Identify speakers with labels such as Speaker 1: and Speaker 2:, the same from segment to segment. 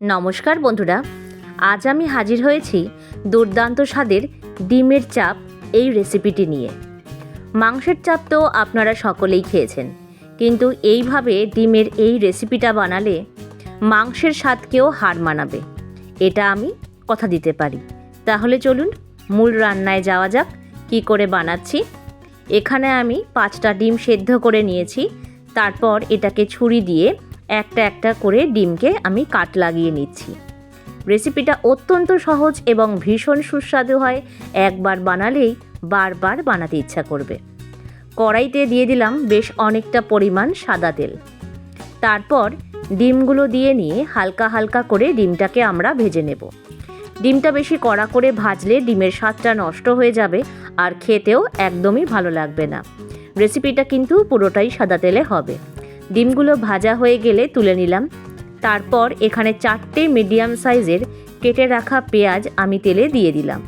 Speaker 1: নমস্কার বন্ধুরা, আজ আমি হাজির হয়েছি দুর্দান্ত স্বাদের ডিমের চাপ এই রেসিপিটি নিয়ে। মাংসের চাপ তো আপনারা সকলেই খেয়েছেন, কিন্তু এইভাবে ডিমের এই রেসিপিটা বানালে মাংসের স্বাদকেও হার মানাবে, এটা আমি কথা দিতে পারি। তাহলে চলুন মূল রান্নায় যাওয়া যাক, কী করে বানাচ্ছি। এখানে আমি পাঁচটা ডিম সেদ্ধ করে নিয়েছি, তারপর এটাকে ছুরি দিয়ে একটা একটা করে ডিমকে আমি কাট লাগিয়ে নিচ্ছি। রেসিপিটা অত্যন্ত সহজ এবং ভীষণ সুস্বাদু হয়, একবার বানালেই বারবার বানাতে ইচ্ছা করবে। কড়াইতে দিয়ে দিলাম বেশ অনেকটা পরিমাণ সাদা তেল। তারপর ডিমগুলো দিয়ে নিয়ে হালকা হালকা করে ডিমটাকে আমরা ভেজে নেব। ডিমটা বেশি কড়া করে ভাজলে ডিমের স্বাদটা নষ্ট হয়ে যাবে আর খেতেও একদমই ভালো লাগবে না। রেসিপিটা কিন্তু পুরোটাই সাদা তেলে হবে। ডিমগুলো ভাজা হয়ে গেলে তুলে নিলাম। তারপর এখানে চারটে মিডিয়াম সাইজের কেটে রাখা পেঁয়াজ আমি তেলে দিয়ে দিলাম।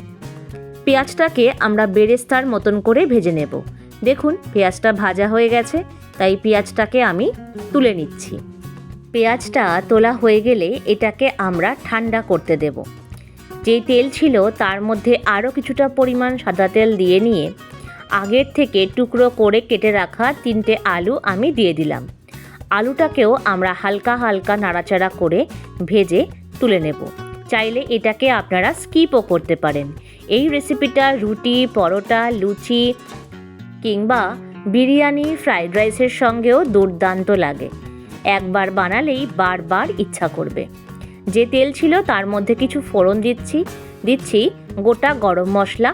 Speaker 1: পেঁয়াজটাকে আমরা বেরেস্তার মতন করে ভেজে নেব। দেখুন, পেঁয়াজটা ভাজা হয়ে গেছে, তাই পেঁয়াজটাকে আমি তুলে নিচ্ছি। পেঁয়াজটা তোলা হয়ে গেলে এটাকে আমরা ঠান্ডা করতে দেব। যেই তেল ছিল, তার মধ্যে আরও কিছুটা পরিমাণ সাদা তেল দিয়ে নিয়ে আগের থেকে টুকরো করে কেটে রাখা তিনটে আলু আমি দিয়ে দিলাম। আলুটাকেও আমরা হালকা হালকা নাড়াচাড়া করে ভেজে তুলে নেব। চাইলে এটাকে আপনারা স্কিপও করতে পারেন। এই রেসিপিটা রুটি, পরোটা, লুচি কিংবা বিরিয়ানি, ফ্রাইড রাইসের সঙ্গেও দুর্দান্ত লাগে। একবার বানালেই বারবার ইচ্ছা করবে। যে তেল ছিল তার মধ্যে কিছু ফোড়ন দিচ্ছি দিচ্ছি গোটা গরম মশলা,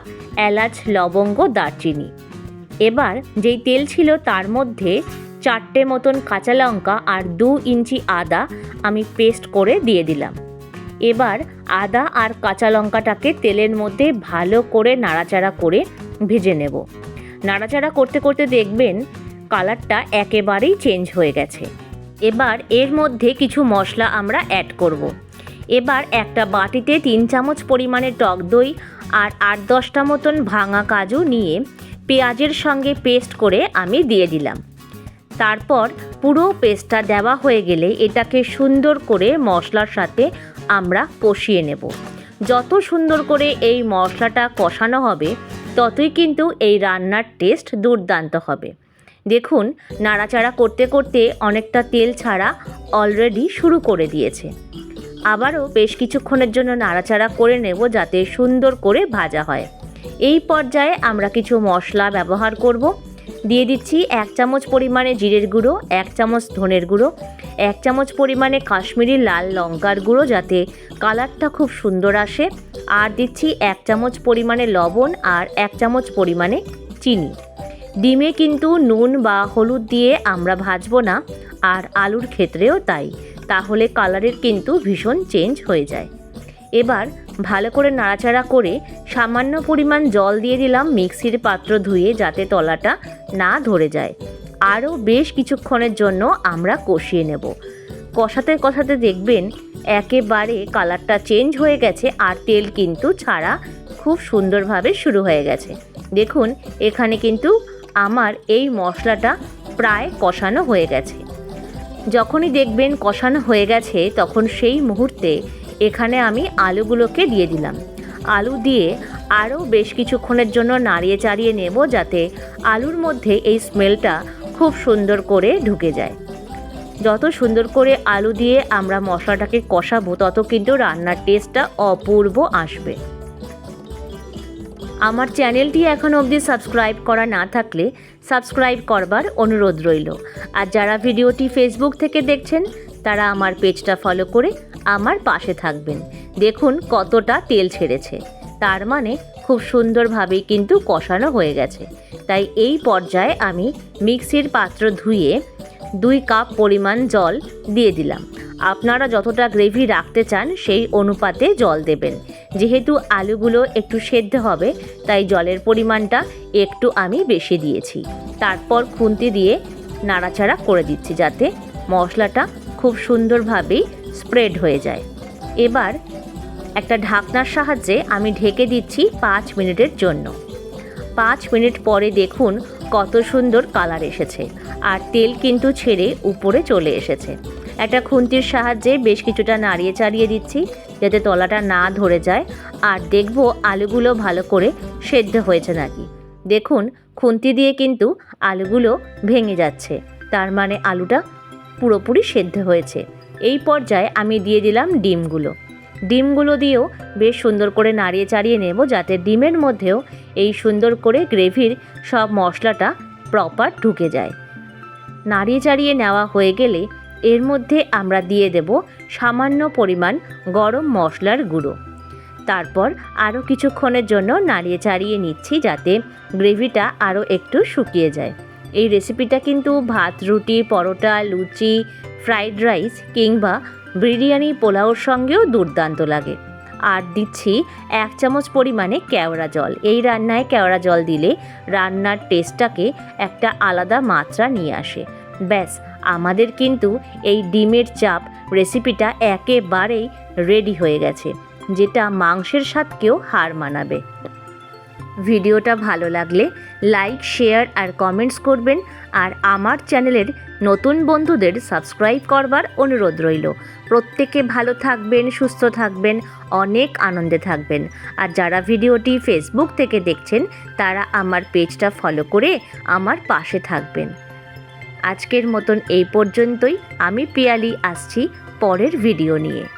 Speaker 1: এলাচ, লবঙ্গ, দারচিনি। এবার যেই তেল ছিল তার মধ্যে চারটে মতন কাঁচা লঙ্কা আর দু ইঞ্চি আদা আমি পেস্ট করে দিয়ে দিলাম। এবার আদা আর কাঁচা লঙ্কাটাকে তেলের মধ্যে ভালো করে নাড়াচাড়া করে ভেজে নেব। নাড়াচাড়া করতে করতে দেখবেন কালারটা একেবারেই চেঞ্জ হয়ে গেছে। এবার এর মধ্যে কিছু মশলা আমরা অ্যাড করব। এবার একটা বাটিতে তিন চামচ পরিমাণে টক দই আর আট দশটা মতন ভাঙা কাজু নিয়ে পেঁয়াজের সঙ্গে পেস্ট করে আমি দিয়ে দিলাম। তারপর পুরো পেস্টটা দেওয়া হয়ে গেলে এটাকে সুন্দর করে মশলার সাথে আমরা কষিয়ে নেব। যত সুন্দর করে এই মশলাটা কষানো হবে, ততই কিন্তু এই রান্নার টেস্ট দুর্দান্ত হবে। দেখুন, নাড়াচাড়া করতে করতে অনেকটা তেল ছাড়া অলরেডি শুরু করে দিয়েছে। আবারও বেশ কিছুক্ষণের জন্য নাড়াচাড়া করে নেব যাতে সুন্দর করে ভাজা হয়। এই পর্যায়ে আমরা কিছু মশলা ব্যবহার করব। দিয়ে দিচ্ছি এক চামচ পরিমাণে জিরের গুঁড়ো, এক চামচ ধনের গুঁড়ো, এক চামচ পরিমাণে কাশ্মীরি লাল লঙ্কার গুঁড়ো যাতে কালারটা খুব সুন্দর আসে, আর দিচ্ছি এক চামচ পরিমাণে লবণ আর এক চামচ পরিমাণে চিনি। ডিমে কিন্তু নুন বা হলুদ দিয়ে আমরা ভাজবো না, আর আলুর ক্ষেত্রেও তাই, তাহলে কালারের কিন্তু ভীষণ চেঞ্জ হয়ে যায়। এবার ভালো করে নাড়াচাড়া করে সামান্য পরিমাণ জল দিয়ে দিলাম মিক্সির পাত্র ধুয়ে যাতে তলাটা না ধরে যায়। আরও বেশ কিছুক্ষণের জন্য আমরা কষিয়ে নেব। কষাতে কষাতে দেখবেন একেবারে কালারটা চেঞ্জ হয়ে গেছে আর তেল কিন্তু ছাড়া খুব সুন্দরভাবে শুরু হয়ে গেছে। দেখুন, এখানে কিন্তু আমার এই মশলাটা প্রায় কষানো হয়ে গেছে। যখনই দেখবেন কষানো হয়ে গেছে, তখন সেই মুহূর্তে এখানে আমি আলুগুলোকে দিয়ে দিলাম। আলু দিয়ে আরও বেশ কিছুক্ষণের জন্য নাড়িয়ে চাড়িয়ে নেব যাতে আলুর মধ্যে এই স্মেলটা খুব সুন্দর করে ঢুকে যায়। যত সুন্দর করে আলু দিয়ে আমরা মশলাটাকে কষাবো, তত কিন্তু রান্নার টেস্টটা অপূর্ব আসবে। আমার চ্যানেলটি এখন অবধি সাবস্ক্রাইব করা না থাকলে সাবস্ক্রাইব করবার অনুরোধ রইল। আর যারা ভিডিওটি ফেসবুক থেকে দেখছেন, তারা আমার পেজটা ফলো করে আমার পাশে থাকবেন। দেখুন কতটা তেল ছেড়েছে। তার মানে খুব সুন্দরভাবেই কিন্তু কষানো হয়ে গেছে। তাই এই পর্যায়ে আমি মিক্সির পাত্র ধুয়ে দুই কাপ পরিমাণ জল দিয়ে দিলাম। আপনারা যতটা গ্রেভি রাখতে চান সেই অনুপাতে জল দেবেন। যেহেতু আলুগুলো একটু সেদ্ধ হবে, তাই জলের পরিমাণটা একটু আমি বেশি দিয়েছি। তারপর খুন্তি দিয়ে নাড়াচাড়া করে দিচ্ছি যাতে মশলাটা খুব সুন্দরভাবেই স্প্রেড হয়ে যায়। এবার একটা ঢাকনার সাহায্যে আমি ঢেকে দিচ্ছি পাঁচ মিনিটের জন্য। পাঁচ মিনিট পরে দেখুন কত সুন্দর কালার এসেছে আর তেল কিন্তু ছেড়ে উপরে চলে এসেছে। একটা খুন্তির সাহায্যে বেশ কিছুটা নাড়িয়ে চাড়িয়ে দিচ্ছি যাতে তলাটা না ধরে যায় আর দেখব আলুগুলো ভালো করে সেদ্ধ হয়েছে নাকি। দেখুন খুন্তি দিয়ে কিন্তু আলুগুলো ভেঙে যাচ্ছে, তার মানে আলুটা পুরোপুরি সেদ্ধ হয়েছে। এই পর্যায়ে আমি দিয়ে দিলাম ডিমগুলো। ডিমগুলো দিয়েও বেশ সুন্দর করে নাড়িয়ে চাড়িয়ে নেব যাতে ডিমের মধ্যেও এই সুন্দর করে গ্রেভির সব মশলাটা প্রপার ঢুকে যায়। নাড়িয়ে চাড়িয়ে নেওয়া হয়ে গেলে এর মধ্যে আমরা দিয়ে দেব সামান্য পরিমাণ গরম মশলার গুঁড়ো। তারপর আরও কিছুক্ষণের জন্য নাড়িয়ে চাড়িয়ে নিচ্ছি যাতে গ্রেভিটা আরও একটু শুকিয়ে যায়। এই রেসিপিটা কিন্তু ভাত, রুটি, পরোটা, লুচি ফ্রাইড রাইস কিংবা বিরিয়ানি পোলাওর সঙ্গেও দুর্দান্ত লাগে। আর দিচ্ছি এক চামচ পরিমাণে কেওড়া জল। এই রান্নায় কেওড়া জল দিলে রান্নার টেস্টটাকে একটা আলাদা মাত্রা নিয়ে আসে। ব্যাস, আমাদের কিন্তু এই ডিমের চাপ রেসিপিটা একেবারেই রেডি হয়ে গেছে, যেটা মাংসের স্বাদকেও হার মানাবে। ভিডিওটা ভালো লাগলে লাইক, শেয়ার আর কমেন্টস করবেন আর আমার চ্যানেলের নতুন বন্ধুদের সাবস্ক্রাইব করবার অনুরোধ রইল। প্রত্যেকে ভালো থাকবেন, সুস্থ থাকবেন, অনেক আনন্দে থাকবেন। আর যারা ভিডিওটি ফেসবুক থেকে দেখছেন, তারা আমার পেজটা ফলো করে আমার পাশে থাকবেন। আজকের মতন এই পর্যন্তই। আমি পিয়ালি, আসছি পরের ভিডিও নিয়ে।